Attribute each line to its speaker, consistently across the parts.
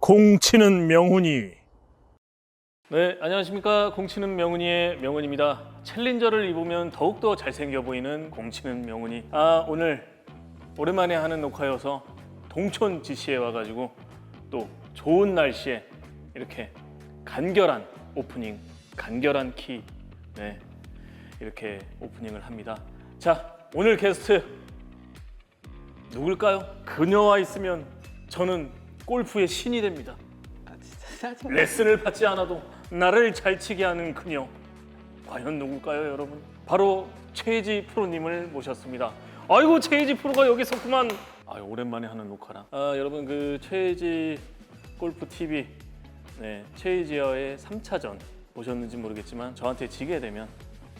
Speaker 1: 공치는 명훈이. 네 안녕하십니까. 공치는 명훈이의 명훈입니다. 챌린저를 입으면 더욱더 잘생겨 보이는 공치는 명훈이. 아 오늘 오랜만에 하는 녹화여서 동촌 지시에 와가지고 또 좋은 날씨에 이렇게 간결한 오프닝 간결한 키 네, 이렇게 오프닝을 합니다. 자 오늘 게스트 누굴까요? 그녀와 있으면 저는 골프의 신이 됩니다.
Speaker 2: 아 진짜 짜증나.
Speaker 1: 레슨을 받지 않아도 나를 잘 치게 하는 그녀. 과연 누굴까요, 여러분? 바로 최지 프로님을 모셨습니다. 아이고 최지 프로가 여기 있었구만. 아 오랜만에 하는 녹화라. 아 여러분 그 최지 골프 TV 네 최지와의 3차전 보셨는지 모르겠지만 저한테 지게 되면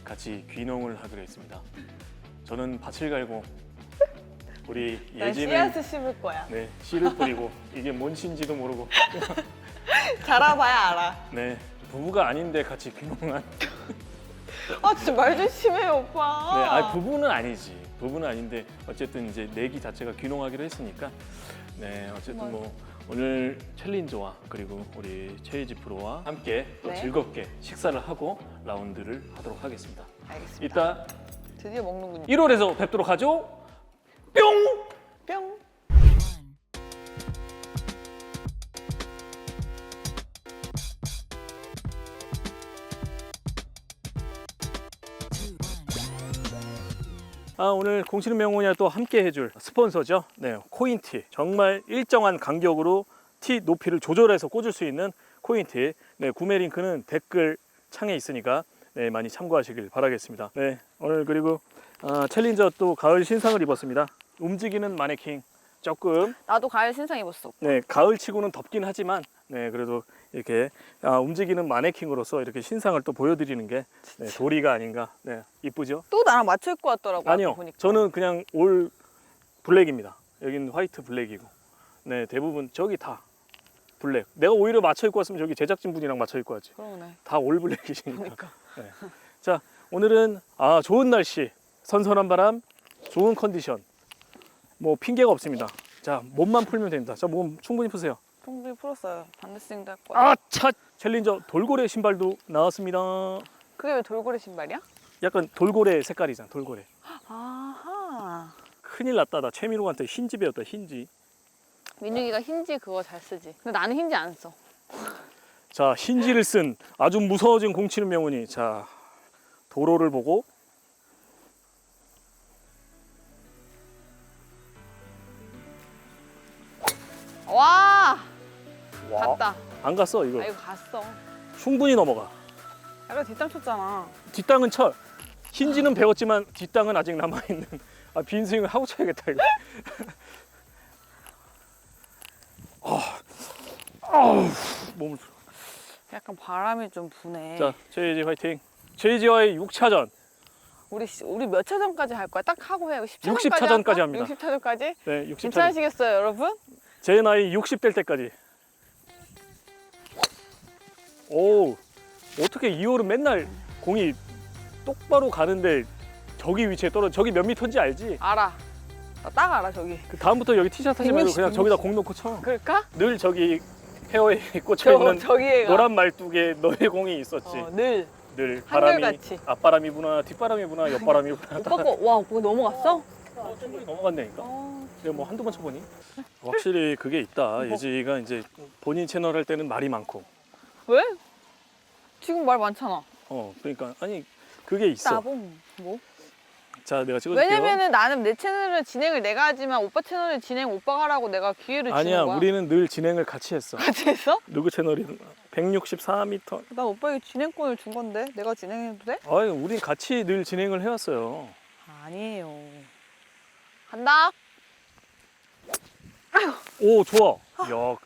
Speaker 1: 같이 귀농을 하기로 했습니다. 저는 밭을 갈고 우리
Speaker 2: 난
Speaker 1: 예지는
Speaker 2: 씨앗을 심을 거야.
Speaker 1: 네 씨를 뿌리고 이게 뭔 씨인지도 모르고
Speaker 2: 자라봐야 알아.
Speaker 1: 네 부부가 아닌데 같이 귀농한
Speaker 2: 아 진짜 말 좀 심해요 오빠.
Speaker 1: 네, 아 부부는 아니지 부부는 아닌데 어쨌든 이제 내기 자체가 귀농하기로 했으니까 네 어쨌든 뭐 오늘 챌린저와 그리고 우리 최희지 프로와 함께 또
Speaker 2: 네.
Speaker 1: 즐겁게 식사를 하고 라운드를 하도록 하겠습니다.
Speaker 2: 알겠습니다.
Speaker 1: 이따
Speaker 2: 드디어 먹는군요.
Speaker 1: 1홀에서 뵙도록 하죠. 뿅!
Speaker 2: 뿅.
Speaker 1: 아, 오늘 명훈이와 또 함께 해줄 스폰서죠. 네, 코인티. 정말 일정한 간격으로 티 높이를 조절해서 꽂을 수 있는 코인티. 네, 구매 링크는 댓글 창에 있으니까 네, 많이 참고하시길 바라겠습니다. 네, 오늘 그리고 아, 챌린저 또 가을 신상을 입었습니다. 움직이는 마네킹. 조금
Speaker 2: 나도 가을 신상 입었어.
Speaker 1: 네, 가을치고는 덥긴 하지만 네, 그래도 이렇게 아, 움직이는 마네킹으로서 이렇게 신상을 또 보여드리는 게 네, 도리가 아닌가. 네, 이쁘죠?
Speaker 2: 또 나랑 맞출 것 같더라고.
Speaker 1: 아니요.
Speaker 2: 아까 보니까.
Speaker 1: 저는 그냥 올 블랙입니다. 여기는 화이트 블랙이고. 네, 대부분 저기 다 블랙. 내가 오히려 맞춰 입고 왔으면 저기 제작진 분이랑 맞춰 입고 왔지.
Speaker 2: 그러네.
Speaker 1: 다 올 블랙이시니까.
Speaker 2: 그러니까.
Speaker 1: 자, 오늘은 아, 좋은 날씨, 선선한 바람, 좋은 컨디션. 뭐 핑계가 없습니다. 자, 몸만 풀면 됩니다. 자, 몸 충분히 푸세요.
Speaker 2: 충분히 풀었어요. 반대스윙도 할 거야.
Speaker 1: 아, 차 챌린저 돌고래 신발도 나왔습니다.
Speaker 2: 그게 왜 돌고래 신발이야?
Speaker 1: 약간 돌고래 색깔이잖아. 돌고래.
Speaker 2: 아하.
Speaker 1: 큰일 났다. 나 최민호한테 흰지 배웠다. 흰지.
Speaker 2: 민욱이가 힌지 그거 잘 쓰지. 근데 나는 힌지 안 써.
Speaker 1: 자 흰지를 쓴 아주 무서워진 공치는 명운이 자 도로를 보고 안 갔어 이거
Speaker 2: 아 이거 갔어.
Speaker 1: 충분히 넘어가
Speaker 2: 약간 뒷땅 쳤잖아.
Speaker 1: 뒷땅은 쳐 흰지는 배웠지만 뒷땅은 아직 남아 있는 아, 빈스윙을 하고 쳐야겠다 이거 아, 아우, 몸을 풀어.
Speaker 2: 약간 바람이 좀 부네.
Speaker 1: 자 최희지 화이팅 최희지와의 6차전
Speaker 2: 우리 시- 우리 몇 차전까지 할 거야? 딱 하고 해요. 10차전까지
Speaker 1: 60 차전까지 합니다.
Speaker 2: 60차전까지?
Speaker 1: 네 60차전
Speaker 2: 괜찮으시겠어요, 여러분?
Speaker 1: 제 나이 60 될 때까지. 오, 어떻게 2홀은 맨날 공이 똑바로 가는데 저기 위치에 떨어 저기 몇 미터인지 알지?
Speaker 2: 알아. 나 딱 알아, 저기.
Speaker 1: 그 다음부터 여기 티샷 하지 말고
Speaker 2: 160,
Speaker 1: 그냥 저기다 공 놓고 쳐.
Speaker 2: 그럴까?
Speaker 1: 늘 저기 페어에 꽂혀
Speaker 2: 저,
Speaker 1: 있는
Speaker 2: 저기에 가.
Speaker 1: 노란 말뚝에 너의 공이 있었지.
Speaker 2: 어, 늘.
Speaker 1: 늘 바람이
Speaker 2: 한결같이.
Speaker 1: 앞바람이 부나 뒷바람이 부나 옆바람이 부나
Speaker 2: 오빠 거, 와, 오빠 넘어갔어?
Speaker 1: 어, 충분히 넘어간다니까.
Speaker 2: 어.
Speaker 1: 내가 뭐 한두 번 쳐보니 확실히 그게 있다. 예지가 이제 본인 채널 할 때는 말이 많고
Speaker 2: 왜? 지금 말 많잖아.
Speaker 1: 어 그러니까 아니 그게 있어.
Speaker 2: 나봉. 뭐?
Speaker 1: 자 내가 찍어줄게요.
Speaker 2: 왜냐면은 나는 내 채널은 진행을 내가 하지만 오빠 채널은 진행 오빠가 하라고 내가 기회를
Speaker 1: 아니야
Speaker 2: 주는 거야.
Speaker 1: 우리는 늘 진행을 같이 했어.
Speaker 2: 같이 했어?
Speaker 1: 누구 채널이 164m.
Speaker 2: 난 오빠에게 진행권을 준 건데 내가 진행해도 돼?
Speaker 1: 아유 우린 같이 늘 진행을 해왔어요.
Speaker 2: 아니에요. 간다.
Speaker 1: 오 좋아. 야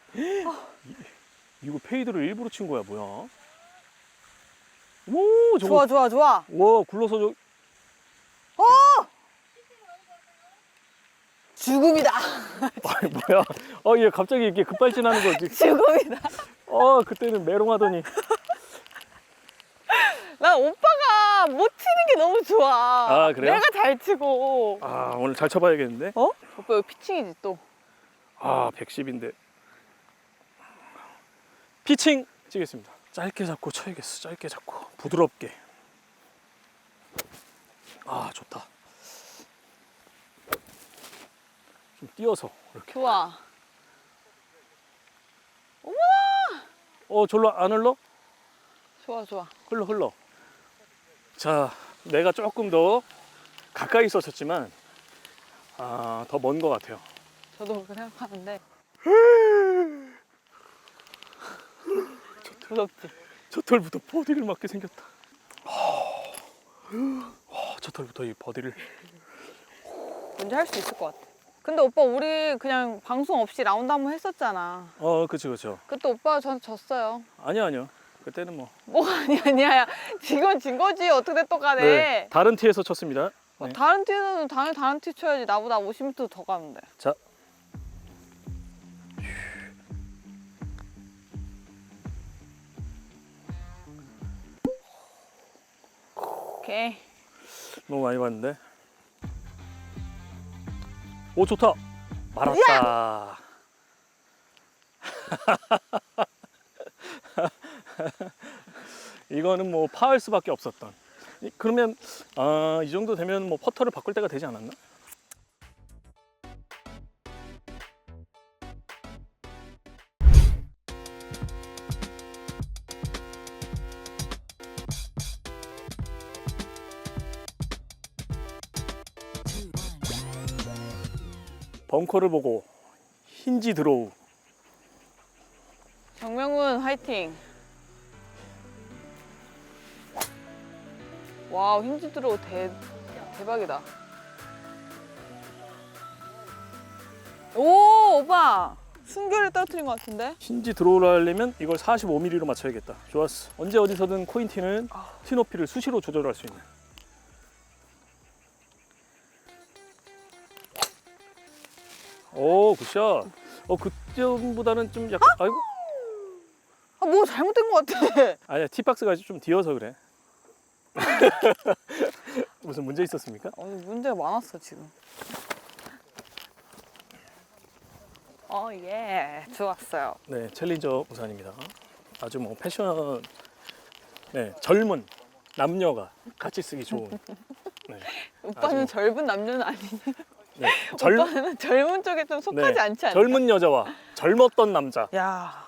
Speaker 1: 이- 이거 페이드를 일부러 친 거야 뭐야? 오 저거
Speaker 2: 좋아, 좋아, 좋아.
Speaker 1: 와 굴러서 저
Speaker 2: 죽음이다.
Speaker 1: 아니 뭐야? 어얘 갑자기 이렇게 급발진하는 거지.
Speaker 2: 죽음이다.
Speaker 1: 어 그때는 메롱하더니
Speaker 2: 난 오빠가 못 치는 게 너무 좋아.
Speaker 1: 아, 그래요?
Speaker 2: 내가 잘 치고.
Speaker 1: 아 오늘 잘 쳐봐야겠는데?
Speaker 2: 어? 오빠 여기 피칭이지 또.
Speaker 1: 아 110인데 피칭 치겠습니다. 짧게 잡고 쳐야겠어. 짧게 잡고 부드럽게. 아 좋다. 좀 띄어서 이렇게.
Speaker 2: 좋아.
Speaker 1: 어 절로 안 흘러?
Speaker 2: 좋아, 좋아.
Speaker 1: 흘러 흘러. 자, 내가 조금 더 가까이 있었지만 아, 더 먼 것 같아요.
Speaker 2: 저도 그렇게 생각하는데. 무섭지?
Speaker 1: 저 털부터 버디를 맞게 생겼다. 와, 저 털부터 이 버디를.
Speaker 2: 뭔지 할 수 있을 것 같아. 근데 오빠 우리 그냥 방송 없이 라운드 한번 했었잖아.
Speaker 1: 어, 그렇죠, 그렇죠.
Speaker 2: 그때 오빠가 저한테 졌어요.
Speaker 1: 아니요, 아니요. 그때는 뭐.
Speaker 2: 뭐가 아니야 아니야. 지금 진 거지 어떻게 됐든 간에.
Speaker 1: 다른 티에서 쳤습니다.
Speaker 2: 어,
Speaker 1: 네.
Speaker 2: 다른 팀은 당연히 다른 팀 쳐야지. 나보다 50m 더 가는데.
Speaker 1: 자,
Speaker 2: 오케이.
Speaker 1: 너무 많이 봤는데. 오, 좋다. 말았다. 이거는 뭐 파할 수밖에 없었던. 이- 그러면 아, 이 정도 되면 뭐 퍼터를 바꿀 때가 되지 않았나? 벙커를 보고 힌지 드로우.
Speaker 2: 정명훈 화이팅. 와우 힌지 들어 대 대박이다. 오 오빠 순결을 떨어뜨린 것 같은데?
Speaker 1: 힌지 드로우를 하려면 이걸 45mm로 맞춰야겠다. 좋았어. 언제 어디서든 코인티는 티 높이를 수시로 조절할 수 있는. 오, 굿샷. 어, 그전보다는 좀 약간, 아이고.
Speaker 2: 아뭐 잘못된 것 같아.
Speaker 1: 아니야, 티박스가 좀 뒤어서 그래. 무슨 문제 있었습니까?
Speaker 2: 어 문제가 많았어 지금. 어 예, 좋았어요.
Speaker 1: 네, 챌린저 우산입니다. 아주 뭐 패션, 네, 젊은 남녀가 같이 쓰기 좋은. 네,
Speaker 2: 오빠는
Speaker 1: 뭐-
Speaker 2: 젊은 남녀는 아니니.
Speaker 1: 네. 젊,
Speaker 2: 오빠는 젊은 쪽에 좀 속하지
Speaker 1: 네,
Speaker 2: 않지 않나?
Speaker 1: 젊은 여자와 젊었던 남자.
Speaker 2: 야,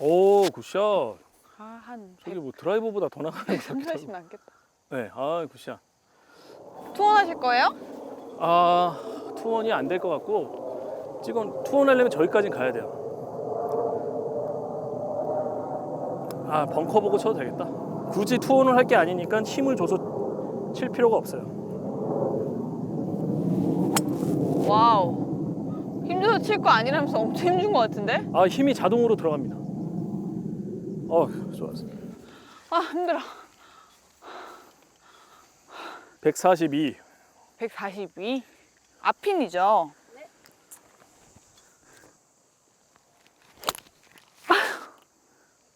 Speaker 1: 오, 굿샷.
Speaker 2: 아 한
Speaker 1: 저기 뭐 드라이버보다 더 나가는 것 같기도
Speaker 2: 180
Speaker 1: 하고.
Speaker 2: 남겠다.
Speaker 1: 네, 아, 굿샷.
Speaker 2: 투혼하실 거예요?
Speaker 1: 아, 투원이 안 될 것 같고, 지금 투원 하려면 저기까지 가야 돼요. 아, 벙커 보고 쳐도 되겠다. 굳이 투원을 할 게 아니니까 힘을 줘서 칠 필요가 없어요.
Speaker 2: 와우. 힘줘서 칠 거 아니라면서 엄청 힘준 거 같은데?
Speaker 1: 아, 힘이 자동으로 들어갑니다. 어, 좋았어.
Speaker 2: 아 힘들어.
Speaker 1: 142.
Speaker 2: 142. 앞핀이죠.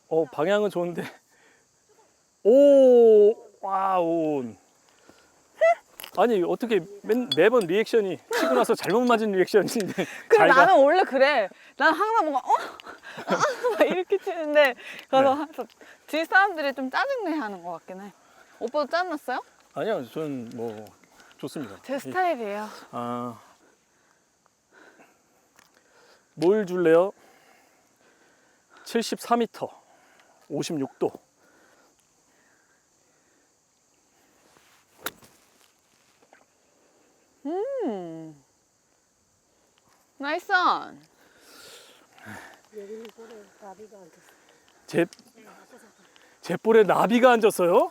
Speaker 1: 어, 방향은 좋은데. 오, 와우. 아니, 어떻게 맨, 매번 리액션이 치고 나서 잘못 맞은 리액션인데.
Speaker 2: 근데
Speaker 1: 잘 가.
Speaker 2: 나는 원래 그래. 난 항상 뭔가 어? 아, 막 이렇게 치는데 가서
Speaker 1: 네.
Speaker 2: 항상 뒤 사람들이 좀 짜증내 하는 것 같긴 해. 오빠도 짜증났어요?
Speaker 1: 아니요, 저는 뭐 좋습니다.
Speaker 2: 제
Speaker 1: 이-
Speaker 2: 스타일이에요.
Speaker 1: 아, 뭘 줄래요? 74m, 56도.
Speaker 2: 음. 나이스 온.
Speaker 1: 제, 제 볼에 나비가 앉았어요?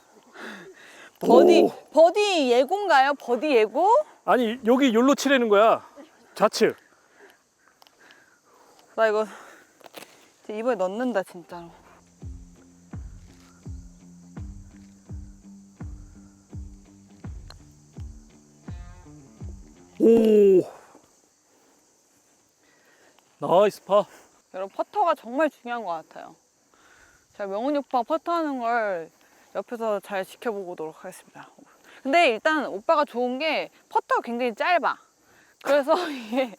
Speaker 2: 버디
Speaker 1: 오.
Speaker 2: 버디 예고인가요? 버디 예고?
Speaker 1: 아니 여기 욜로 치라는 거야 좌측
Speaker 2: 나 이거 이번에 넣는다 진짜로.
Speaker 1: 오 나이스 파
Speaker 2: 여러분 퍼터가 정말 중요한 것 같아요. 제가 명훈이 오빠 퍼터하는 걸 옆에서 잘 지켜보도록 하겠습니다. 근데 일단 오빠가 좋은 게 퍼터가 굉장히 짧아. 그래서 이게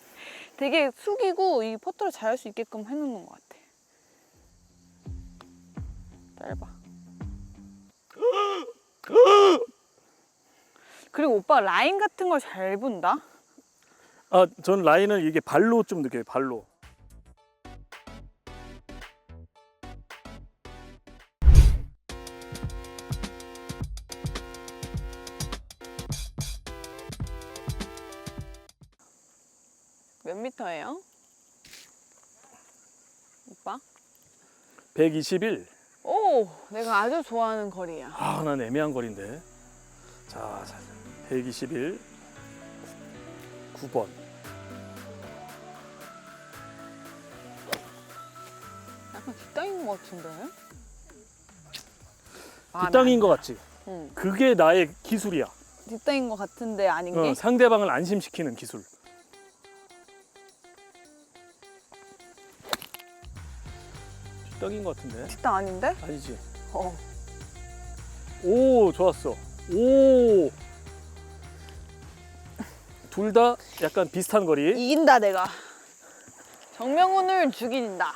Speaker 2: 되게 숙이고 이 퍼터를 잘 할 수 있게끔 해놓는 것 같아. 짧아. 그리고 오빠 라인 같은 걸 잘 본다.
Speaker 1: 아, 전 라인을 이게 발로 좀 느껴요. 발로.
Speaker 2: 몇 미터예요? 오빠?
Speaker 1: 121.
Speaker 2: 오, 내가 아주 좋아하는 거리야.
Speaker 1: 아, 난 애매한 거리인데. 자, 자 121. 9번.
Speaker 2: 뒷땅인 것 같은데? 아,
Speaker 1: 뒷땅인 것 같지?
Speaker 2: 나- 응.
Speaker 1: 그게 나의 기술이야.
Speaker 2: 뒷땅인 것 같은데 아닌 게?
Speaker 1: 어, 상대방을 안심시키는 기술. 뒷땅인 것 같은데?
Speaker 2: 뒷땅 아닌데?
Speaker 1: 아니지.
Speaker 2: 어.
Speaker 1: 오, 좋았어. 오. 둘 다 약간 비슷한 거리.
Speaker 2: 이긴다 내가. 정명훈을 죽인다.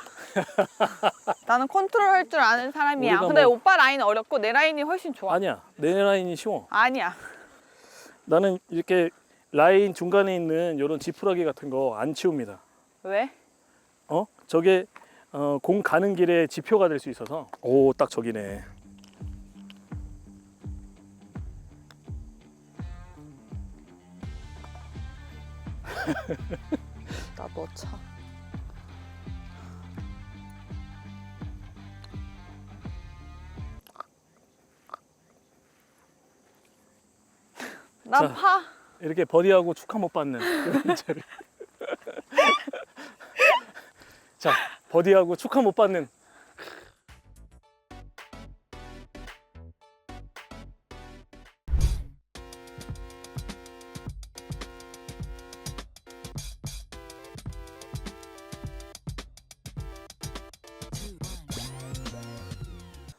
Speaker 2: 나는 컨트롤 할 줄 아는 사람이야.
Speaker 1: 우리가
Speaker 2: 근데
Speaker 1: 뭐-
Speaker 2: 오빠 라인 어렵고 내 라인이 훨씬 좋아.
Speaker 1: 아니야. 내 라인이 쉬워.
Speaker 2: 아니야.
Speaker 1: 나는 이렇게 라인 중간에 있는 이런 지푸라기 같은 거 안 치웁니다.
Speaker 2: 왜?
Speaker 1: 어? 저게 어, 공 가는 길에 지표가 될 수 있어서. 오, 딱 저기네.
Speaker 2: 나너 차. 나
Speaker 1: 자.
Speaker 2: 파.
Speaker 1: 이렇게 버디하고 축하 못 받는 그런 문제를. 자, 버디하고 축하 못 받는.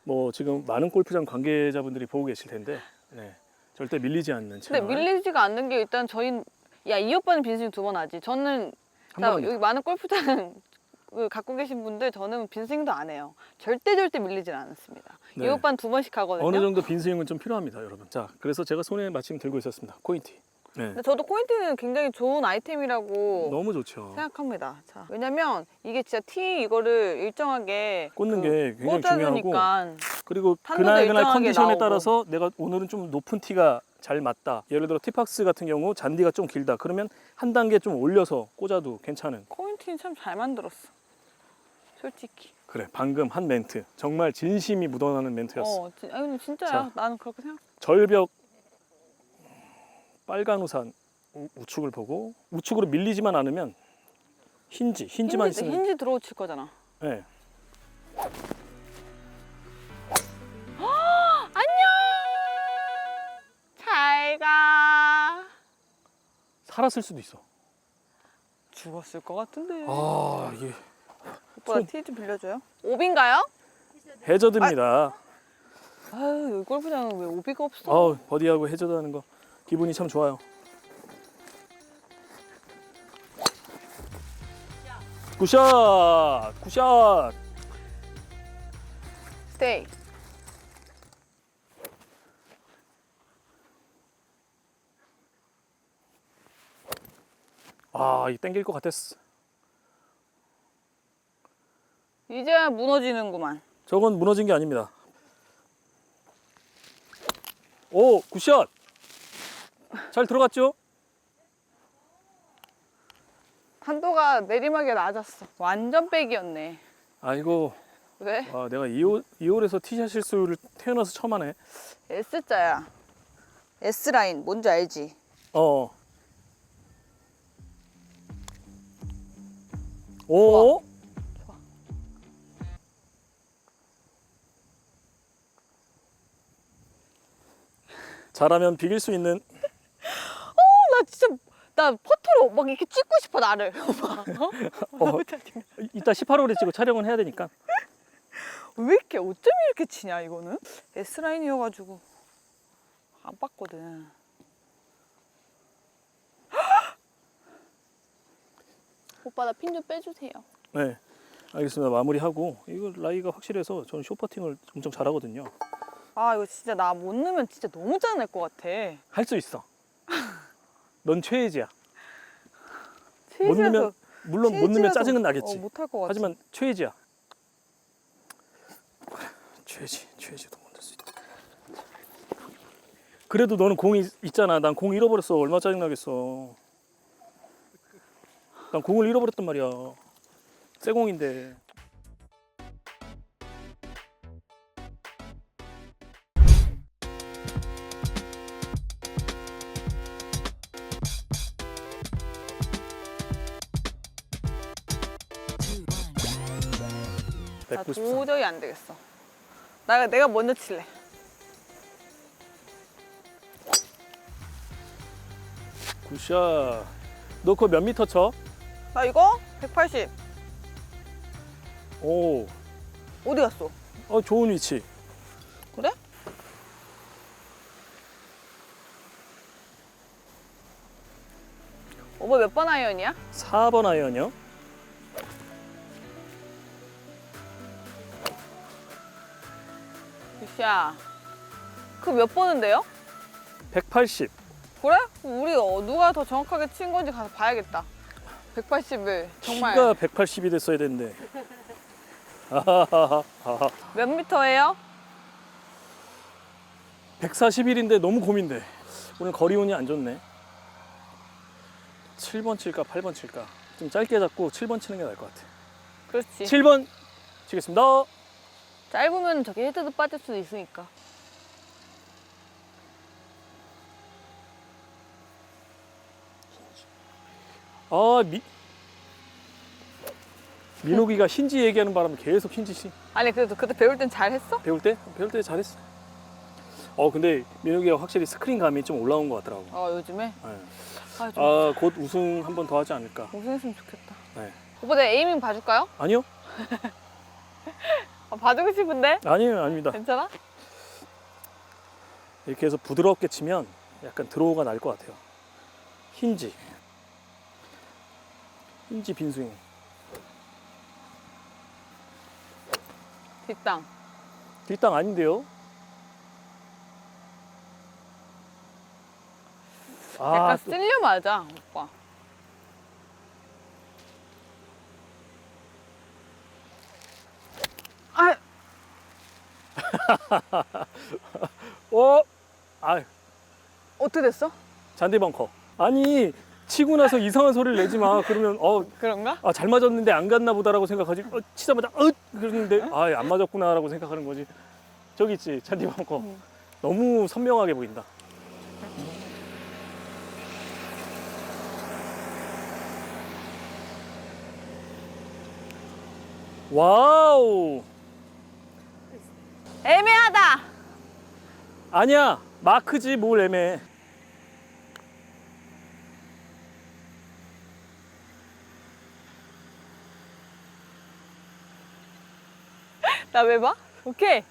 Speaker 1: 뭐 지금 많은 골프장 관계자분들이 보고 계실 텐데, 네, 절대 밀리지 않는
Speaker 2: 근데
Speaker 1: 채널.
Speaker 2: 밀리지가 않는 게 일단 저희 야이 오빠는 빈스윙 두 번 하지. 저는
Speaker 1: 한
Speaker 2: 나. 여기 많은 골프장 그 갖고 계신 분들 저는 빈스윙도 안 해요. 절대 절대 밀리질 않았습니다. 이
Speaker 1: 네.
Speaker 2: 오빠는 두 번씩 하거든요.
Speaker 1: 어느 정도 빈스윙은 좀 필요합니다, 여러분. 자, 그래서 제가 손에 마침 들고 있었습니다. 코인티. 네,
Speaker 2: 근데 저도 코인티는 굉장히 좋은 아이템이라고
Speaker 1: 너무 좋죠.
Speaker 2: 생각합니다. 자, 왜냐면 이게 진짜 티 이거를 일정하게
Speaker 1: 꽂는
Speaker 2: 그
Speaker 1: 게 굉장히 중요하고
Speaker 2: 꽂아주니까
Speaker 1: 그리고
Speaker 2: 탄도도
Speaker 1: 그날 그날
Speaker 2: 일정하게
Speaker 1: 컨디션에
Speaker 2: 나오고.
Speaker 1: 따라서 내가 오늘은 좀 높은 티가 잘 맞다. 예를 들어 티박스 같은 경우 잔디가 좀 길다. 그러면 한 단계 좀 올려서 꽂아도 괜찮은.
Speaker 2: 코인티는 참 잘 만들었어. 솔직히.
Speaker 1: 그래, 방금 한 멘트 정말 진심이 묻어나는 멘트였어.
Speaker 2: 어, 진, 아니, 근데 진짜야.
Speaker 1: 자.
Speaker 2: 나는 그렇게 생각.
Speaker 1: 절벽 빨간 우산 우- 우측을 보고 우측으로 밀리지만 않으면 힌지, 힌지만
Speaker 2: 힌지,
Speaker 1: 있으면
Speaker 2: 힌지 들어오 칠 거잖아.
Speaker 1: 네.
Speaker 2: 잘 가.
Speaker 1: 살았을 수도 있어.
Speaker 2: 죽었을 것 같은데.
Speaker 1: 아, 이게
Speaker 2: 오빠
Speaker 1: 손.
Speaker 2: 티좀 빌려줘요? 오빈가요?
Speaker 1: 해저드입니다.
Speaker 2: 아유 여기 골프장은 왜 오비가 없어?
Speaker 1: 아우 버디하고 해저드 하는 거 기분이 참 좋아요. 굿샷! 굿샷!
Speaker 2: 스테이.
Speaker 1: 아, 이 땡길 것 같았어.
Speaker 2: 이제야 무너지는구만.
Speaker 1: 저건 무너진 게 아닙니다. 오, 굿샷! 잘 들어갔죠?
Speaker 2: 탄도가 내리막에 낮았어. 완전 백이었네.
Speaker 1: 아이고,
Speaker 2: 왜?
Speaker 1: 와, 내가 2홀, 2홀에서 티샷 실수를 태어나서 처음 하네.
Speaker 2: S자야. S라인 뭔지 알지?
Speaker 1: 어. 오?
Speaker 2: 좋아.
Speaker 1: 잘하면 비길 수 있는
Speaker 2: 나 진짜 나 포토로 막 이렇게 찍고 싶어 나를. 어?
Speaker 1: 어. 이따 18홀에 찍고 촬영은 해야 되니까
Speaker 2: 왜 이렇게 어쩜 이렇게 치냐 이거는? S 라인이어가지고 안 봤거든.
Speaker 3: 오빠 나 핀 좀 빼주세요.
Speaker 1: 네. 알겠습니다. 마무리하고 이거 라이가 확실해서 저는 쇼퍼팅을 엄청 잘하거든요.
Speaker 2: 아 이거 진짜 나 못 넣으면 진짜 너무 짜낼 것 같아.
Speaker 1: 할 수 있어. 넌 최애지야. 못
Speaker 2: 체이지라서-
Speaker 1: 넣으면 물론 못 넣으면 짜증은 나겠지.
Speaker 2: 어, 못할 것 같아.
Speaker 1: 하지만 최애지야. 최애지, 최애지도 못 넣을 수 있다. 그래도 너는 공이 있- 있잖아. 난 공 잃어버렸어. 얼마 짜증 나겠어. 난 공을 잃어버렸단 말이야. 새 공인데.
Speaker 2: 나
Speaker 1: 193.
Speaker 2: 도저히 안 되겠어. 나 내가 먼저 칠래.
Speaker 1: 굿샷. 너 그거 몇 미터 쳐?
Speaker 2: 나 이거 180.
Speaker 1: 오,
Speaker 2: 어디 갔어?
Speaker 1: 어, 좋은 위치.
Speaker 2: 그래? 오빠 몇 번 아이언이야?
Speaker 1: 4번 아이언이요?
Speaker 2: 굿샷. 그 몇 번인데요?
Speaker 1: 180.
Speaker 2: 그래? 우리 어, 누가 더 정확하게 친 건지 가서 봐야겠다. 180을 정말
Speaker 1: 키가 180이 됐어야. 아하하하.
Speaker 2: 몇 미터예요?
Speaker 1: 141인데 너무 고민돼. 오늘 거리 운이 안 좋네. 7번 칠까 8번 칠까. 좀 짧게 잡고 7번 치는 게 나을 것 같아.
Speaker 2: 그렇지.
Speaker 1: 7번 치겠습니다.
Speaker 2: 짧으면 저기 헤드도 빠질 수도 있으니까.
Speaker 1: 아 미. 민호기가 힌지 얘기하는 바람에 계속 힌지 씨
Speaker 2: 아니 그래도 그때 배울 땐 잘했어?
Speaker 1: 배울 때 배울 때 잘했어. 어 근데 민호기가 확실히 스크린 감이 좀 올라온 것 같더라고.
Speaker 2: 어 요즘에
Speaker 1: 네.
Speaker 2: 아, 좀
Speaker 1: 아, 곧 우승 한 번 더 하지 않을까.
Speaker 2: 우승했으면 좋겠다.
Speaker 1: 네.
Speaker 2: 오빠 내가 에이밍 봐줄까요?
Speaker 1: 아니요?
Speaker 2: 아, 봐주고 싶은데
Speaker 1: 아니에요, 아닙니다.
Speaker 2: 괜찮아?
Speaker 1: 이렇게 해서 부드럽게 치면 약간 드로우가 날 것 같아요. 힌지. 힌지 빈스윙.
Speaker 2: 뒷땅.
Speaker 1: 뒷땅 아닌데요?
Speaker 2: 약간
Speaker 1: 아,
Speaker 2: 쓸려 맞아. 아
Speaker 1: 어? 아,
Speaker 2: 어떻게 됐어?
Speaker 1: 잔디 벙커. 아니, 치고 나서 이상한 소리를 내지 마. 그러면 어,
Speaker 2: 그런가?
Speaker 1: 아, 잘 맞았는데 안 갔나 보다라고 생각하지. 어, 치자마자 어, 그러는데 아, 안 맞았구나라고 생각하는 거지. 저기 있지, 잔디 벙커.
Speaker 2: 음.
Speaker 1: 너무 선명하게 보인다. 와우.
Speaker 2: 애매하다.
Speaker 1: 아니야 마크지 뭘 애매해
Speaker 2: 나 왜 봐? 오케이.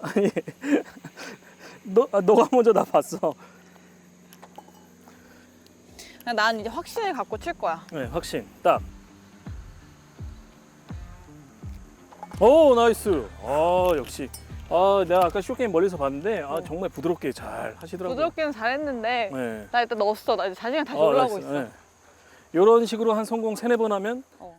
Speaker 1: 아니 너 아, 너가 먼저 나 봤어
Speaker 2: 그냥 난 이제 확신을 갖고 칠 거야.
Speaker 1: 네 확신 딱오 나이스 아 역시 아 내가 아까 쇼게임 멀리서 봤는데 아
Speaker 2: 어.
Speaker 1: 정말 부드럽게 잘 하시더라고요
Speaker 2: 부드럽게는 잘했는데
Speaker 1: 네.
Speaker 2: 나 일단 넣었어. 나 이제 자신감 다시
Speaker 1: 아,
Speaker 2: 올라오고
Speaker 1: 나이스.
Speaker 2: 있어.
Speaker 1: 네. 이런 식으로 한 성공 세네 번 하면
Speaker 2: 어.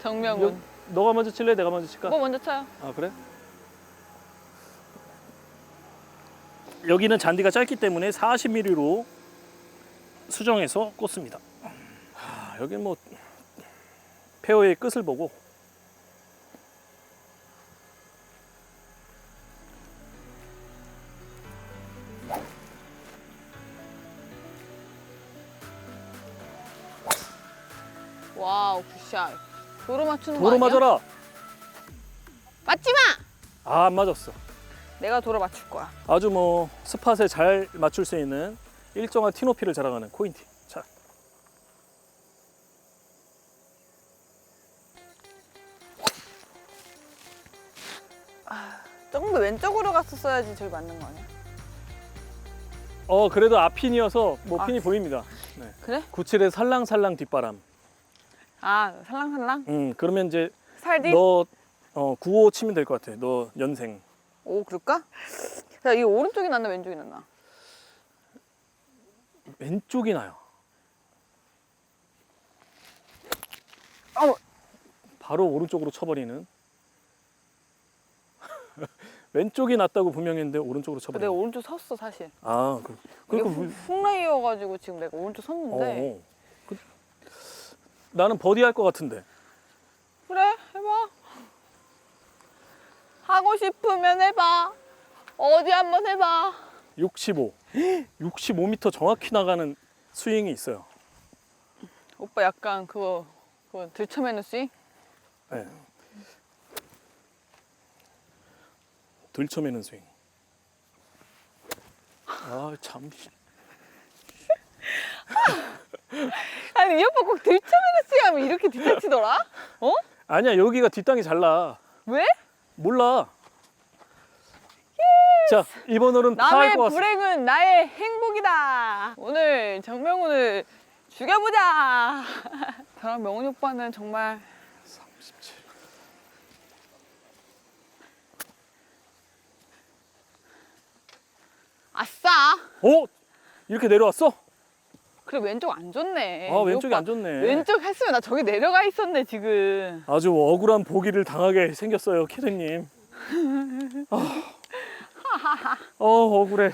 Speaker 2: 정명훈.
Speaker 1: 너가 먼저 칠래 내가 먼저 칠까
Speaker 2: 뭐 먼저 쳐요.
Speaker 1: 아 그래? 여기는 잔디가 짧기 때문에 40mm로 수정해서 꽂습니다. 하, 여기는 뭐 페어의 끝을 보고
Speaker 2: 와우 굿샷. 도로 맞추는 거
Speaker 1: 도로
Speaker 2: 아니야?
Speaker 1: 맞아라.
Speaker 2: 맞지 마.
Speaker 1: 아, 안 맞았어.
Speaker 2: 내가 돌아 맞출 거야.
Speaker 1: 아주 뭐 스팟에 잘 맞출 수 있는 일정한 티높이를 자랑하는 코인티. 자.
Speaker 2: 아, 조금 더 왼쪽으로 갔었어야지 저기 맞는 거 아니야?
Speaker 1: 어 그래도 앞핀이어서 뭐
Speaker 2: 아,
Speaker 1: 핀이 그 보입니다. 네.
Speaker 2: 그래?
Speaker 1: 97에 살랑살랑 뒷바람.
Speaker 2: 아 살랑살랑?
Speaker 1: 음 그러면 이제
Speaker 2: 살디?
Speaker 1: 너 어, 95 치면 될 것 같아. 너 연생.
Speaker 2: 오 그럴까? 야 이게 오른쪽이 낫나 왼쪽이 낫나?
Speaker 1: 왼쪽이 나요.
Speaker 2: 어머.
Speaker 1: 바로 오른쪽으로 쳐버리는. 왼쪽이 낫다고 분명했는데 오른쪽으로
Speaker 2: 내가
Speaker 1: 쳐버리는.
Speaker 2: 오른쪽 섰어 사실.
Speaker 1: 아, 그,
Speaker 2: 이게
Speaker 1: 그러니까
Speaker 2: 훅- 훅라이여가지고 지금 내가 오른쪽 섰는데
Speaker 1: 어, 그, 나는 버디 할 것 같은데.
Speaker 2: 그래 해봐. 하고 싶으면 해봐. 어디 한번 해봐.
Speaker 1: 65. 65m 정확히 나가는 스윙이 있어요.
Speaker 2: 오빠 약간 그거 그거 들쳐매는 스윙?
Speaker 1: 네. 들쳐매는 스윙. 아, 참.
Speaker 2: 아니 이 오빠 꼭 들쳐매는 스윙 하면 이렇게 뒤집치더라? 어?
Speaker 1: 아니야, 여기가 뒷땅이 잘 나.
Speaker 2: 왜?
Speaker 1: 몰라. 자, 이번 홀은 파할
Speaker 2: 남의
Speaker 1: 것 같습니다.
Speaker 2: 불행은 나의 행복이다. 오늘 정명훈을 죽여보자. 저랑 명훈이 오빠는 정말
Speaker 1: 37.
Speaker 2: 아싸.
Speaker 1: 오! 이렇게 내려왔어?
Speaker 2: 그래 왼쪽 안 좋네.
Speaker 1: 아,
Speaker 2: 이
Speaker 1: 왼쪽이
Speaker 2: 오빠
Speaker 1: 안 좋네.
Speaker 2: 왼쪽 했으면 나 저기 내려가 있었네 지금.
Speaker 1: 아주 억울한 보기를 당하게 생겼어요, 캐드님. 아, 어, 억울해.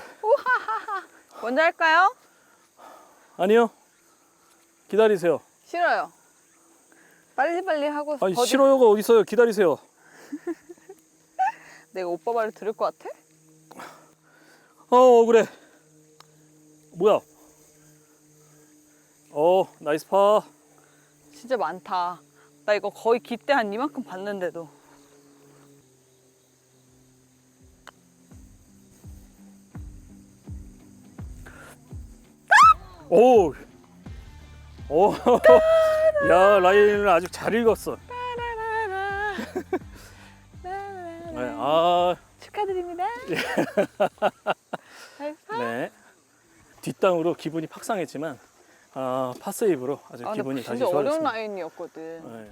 Speaker 2: 먼저 할까요?
Speaker 1: 아니요. 기다리세요.
Speaker 2: 싫어요. 빨리빨리 하고
Speaker 1: 아니,
Speaker 2: 버디-
Speaker 1: 싫어요가 어디 있어요? 기다리세요.
Speaker 2: 내가 오빠 말을 들을 것 같아?
Speaker 1: 어, 억울해. 뭐야? 어, 나이스 파.
Speaker 2: 진짜 많다. 나 이거 거의 기대 한 이만큼 봤는데도.
Speaker 1: 오. 오. 야, 라인을 아주 잘 읽었어. 네, 아,
Speaker 2: 축하드립니다. 나이스.
Speaker 1: 네. 뒷땅으로 기분이 팍 상했지만 아, 파세이브로 아주
Speaker 2: 아, 근데
Speaker 1: 기분이 다시
Speaker 2: 진짜 어려운
Speaker 1: 좋아졌습니다.
Speaker 2: 라인이었거든.
Speaker 1: 네.